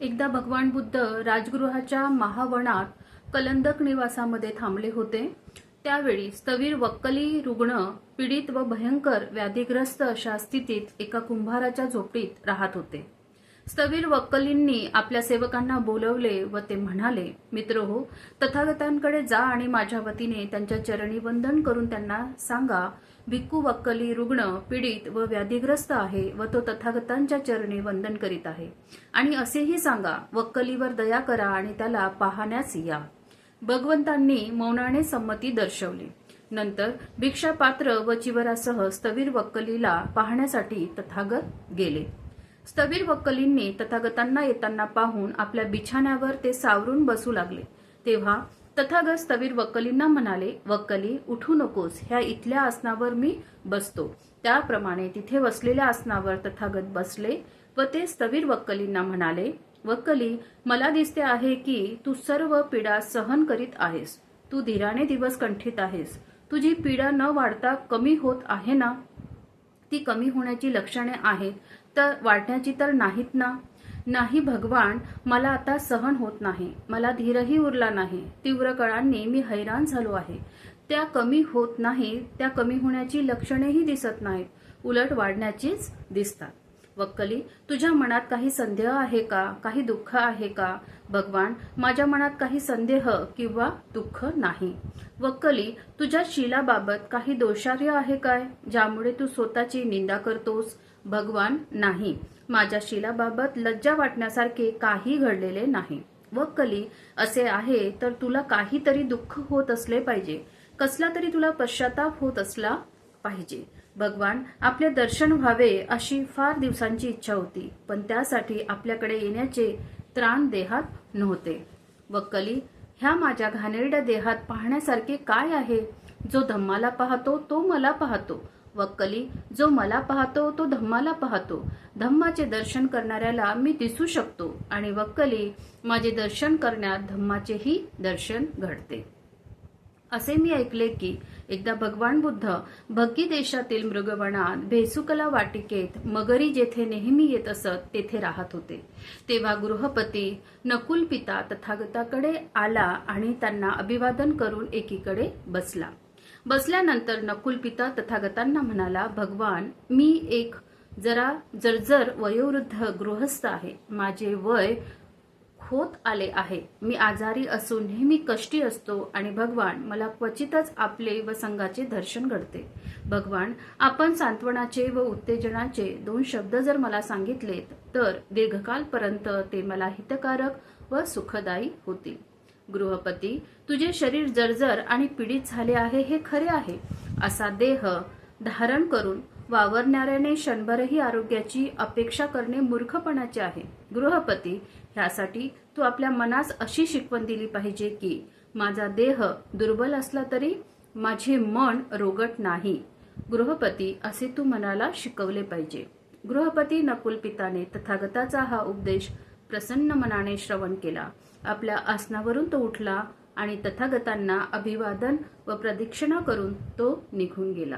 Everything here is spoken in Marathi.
एकदा भगवान बुद्ध राजगृहाच्या महावनात कलंदक निवासामध्ये थांबले होते. त्यावेळी स्थवीर वक्कली रुग्ण पीडित व भयंकर व्याधीग्रस्त अशा स्थितीत एका कुंभाराच्या झोपडीत राहत होते. स्थवीर वक्कलींनी आपल्या सेवकांना बोलवले व ते म्हणाले मित्र हो तथागतांकडे जा आणि माझ्या वतीने त्यांच्या चरणी वंदन करून त्यांना सांगा भिक्खू वक्कली रुग्ण पीडित व व्याधीग्रस्त आहे व तो तथागतांच्या चरणी वंदन करीत आहे. आणि असेही सांगा वक्कलीवर दया करा आणि त्याला पाहण्यास या. भगवंतांनी मौनाने संमती दर्शवली. नंतर भिक्षापात्र व चिवरासह स्थवीर वक्कलीला पाहण्यासाठी तथागत गेले. स्थवीर वक्कलींनी तथागतांना येताना पाहून आपल्या बिछाण्यावर ते सावरून बसू लागले. तेव्हा तथागत स्थवीर वक्कलींना म्हणाले वक्कली उठू नकोस. ह्या इथल्या आसनावर मी बसतो. त्याप्रमाणे तिथे बसलेल्या आसनावर तथागत बसले व ते स्थवीर वक्कलींना म्हणाले वक्कली मला दिसते आहे की तू सर्व पीडा सहन करीत आहेस. तू धीराने दिवस कंठीत आहेस. तुझी पीडा न वाढता कमी होत आहे ना? ती कमी होण्याची लक्षणे आहेत. तर वाढण्याची तर नाहीत ना. नाही भगवान मला आता सहन होत नाही. मला धीरही उरला नाही. तीव्र कळांनी मी हैराण झालो आहे. त्या कमी होत नाही त्या कमी होण्याची लक्षणेही दिसत नाहीत. उलट वाढण्याचीच दिसतात. वक्कली तुझ्या मनात काही संदेह आहे का? काही दुःख आहे का? भगवान माझ्या मनात काही संदेह किंवा दुःख नाही. वक्कली तुझ्या शीलाबाबत काही दोषार्य आहे काय? ज्यामुळे तू स्वतःची निंदा करतोस? भगवान नाही. माझ्या शीलाबाबत लज्जा वाटण्यासारखे काही घडलेले नाही. वक्कली असे आहे तर तुला काहीतरी दुःख होत असले पाहिजे. कसला तरी तुला पश्चाताप होत असला पाहिजे. भगवान आपले दर्शन व्हावे अशी फार दिवसांची इच्छा होती पण त्यासाठी आपल्याकडे येण्याचे त्राण देहात नव्हते. वक्कली ह्या माझ्या घाणेरड्या देहात पाहण्यासारखे काय आहे? जो धम्माला पाहतो तो मला पाहतो. वक्कली जो मला पाहतो तो धम्माला पाहतो. धम्माचे दर्शन करणाऱ्याला मी दिसू शकतो आणि वक्कली माझे दर्शन करण्यात धम्माचेही दर्शन घडते. असे मी ऐकले की एकदा भगवान बुद्ध भग्गी देशातील मृगवनात भेसुकला वाटिकेत मगरी जेथे नेहमी येत असत तेथे राहत होते. तेव्हा गृहपती नकुल पिता तथागताकडे आला आणि त्यांना अभिवादन करून एकीकडे बसला. बसल्यानंतर नकुल पिता तथागतांना म्हणाला भगवान मी एक जरा जर्जर वयोवृद्ध गृहस्थ आहे. माझे वय होत आले आहे. मी आजारी असून नेहमी कष्टी असतो आणि भगवान मला क्वचितच आपले व संघाचे दर्शन घडते. भगवान आपण सांत्वनाचे व उत्तेजनाचे दोन शब्द जर मला सांगितलेत तर दीर्घकालपर्यंत ते मला हितकारक व सुखदायी होतील. गृहपती तुझे शरीर जर्जर आणि पीडित झाले आहे हे खरे आहे. असा देह धारण करून वावरणाऱ्याने क्षणभरही आरोग्याची अपेक्षा करणे मूर्खपणाचे आहे. गृहपती ह्यासाठी तू आपल्या मनास अशी शिकवण दिली पाहिजे की माझा देह दुर्बल असला तरी माझे मन रोगट नाही. गृहपती असे तू मनाला शिकवले पाहिजे. गृहपती नकुल पिताने तथागताचा हा उपदेश प्रसन्न मनाने श्रवण केला. आपल्या आसनावरून तो उठला आणि तथागतांना अभिवादन व प्रदक्षिणा करून तो निघून गेला.